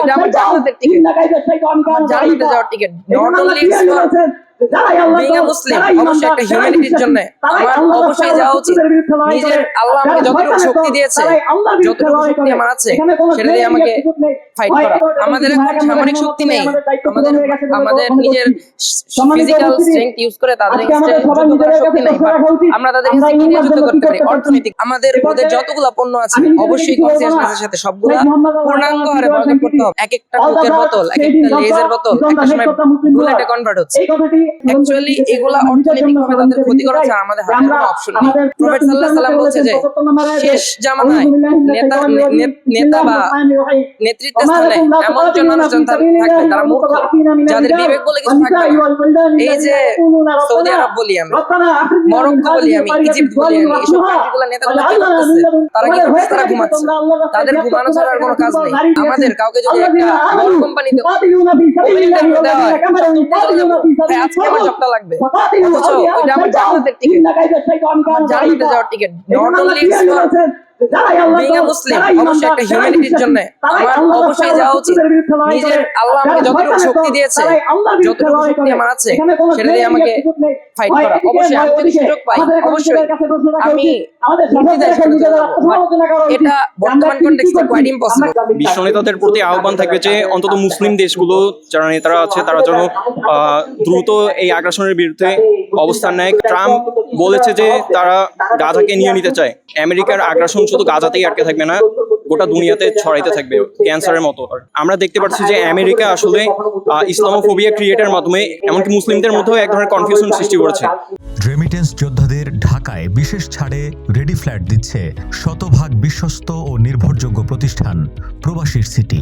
ওইটা আমার জান্নাতের টিকিট জান্নাতে যাওয়ার টিকিট নট অনলি being অবশ্যই একটা হিউম্যানিটির জন্য। আমার অবশ্যই যাওয়া উচিত নিজের আল্লাহ আমাকে যতটুকু শক্তি দিয়েছে যতটুকু শক্তি আমার আছে সেটা দিয়ে আমাকে ফাইট করা। আমাদের এখন সামরিক শক্তি নেই। আমাদের আমাদের নিজের ফিজিক্যাল স্ট্রেংথ ইউজ করে তাদের এগেইনস্টে যুদ্ধ করার শক্তি নেই। আমরা তাদের এগেইনস্টে কি যুদ্ধ করতে পারি। অর্থনৈতিক আমাদের ওদের যতগুলা পণ্য আছে অবশ্যই কনসিয়াসনেসের সাথে সবগুলা পূর্ণাঙ্গ হারে বয়কট করতে হবে এক একটা কোকের বোতল এক একটা লেজের বোতল একটা সময় বুলেটে কনভার্ট হচ্ছে অ্যাকচুয়ালি এগুলা অর্থনৈতিক ভাবে তাদের ক্ষতি করা ছাড়া আমাদের হাতে কোনো অপশন নেই। প্রফেট সাল্লাল্লাহু সাল্লাম বলছে যে শেষ জামানায় নেতা নেতা বা নেতৃত্বের স্থানে এমন জন মানুষজন থাকবে তারা মূর্খ। যাদের বিবেক বলে কিছু থাকবে এই যে সৌদি আরব বলি আমি মরক্কো বলি আমি ইজিপ্ট বলি আমি এইসব কান্ট্রিগুলো নেতাগুলো কি করতেছে? তারা কি করতেছে? তারা ঘুমাচ্ছে। তাদের ঘুমানো ছাড়া আর কোনো কাজ নেই। আমাদের কাউকে যদি একটা কোম্পানিতে দেওয়া হয় আজকে আমার জবটা লাগবে। অথচ ওইটা আমার জান্নাতের টিকিট জান্নাতে যাওয়ার টিকিট নট অনলি being অবশ্যই একটা হিউম্যানিটির জন্য। আমার অবশ্যই যাওয়া উচিত নিজের আল্লাহ আমাকে যতটুকু শক্তি দিয়েছে যতটুকু শক্তি আমার আছে সেটা দিয়ে আমাকে ফাইট করা অবশ্যই আমি যদি সুযোগ পাই অবশ্যই। আমি নির্দ্বিধায় সেখানে চলে যাব But এটা বর্তমান কন্টেক্সটে কোয়াইট ইম্পসিবল বিশ্ব নেতাদের প্রতি আহ্বান থাকবে যে অন্তত মুসলিম দেশগুলো যারা নেতারা আছে তারা যেন আহ, দ্রুত এই আগ্রাসনের বিরুদ্ধে অবস্থান নেয়। ট্রাম্প বলেছে যে তারা গাজাকে নিয়ে নিতে চায় আমেরিকার আগ্রাসন শুধু গাজাতেই আটকে থাকবে না, গোটা দুনিয়াতে ছড়াইতে থাকবে ক্যান্সারের মতো। আমরা দেখতে পাচ্ছি যে আমেরিকা আসলে ইসলামোফোবিয়া ক্রিয়েটের মাধ্যমে, এমনকি মুসলিমদের মধ্যেও এক ধরনের কনফিউশন সৃষ্টি করেছে। রেমিটেন্স যোদ্ধাদের ঢাকায় বিশেষ ছাড়ে রেডি ফ্ল্যাট দিচ্ছে শতভাগ বিশ্বস্ত ও নির্ভরযোগ্য প্রতিষ্ঠান, প্রবাসীর সিটি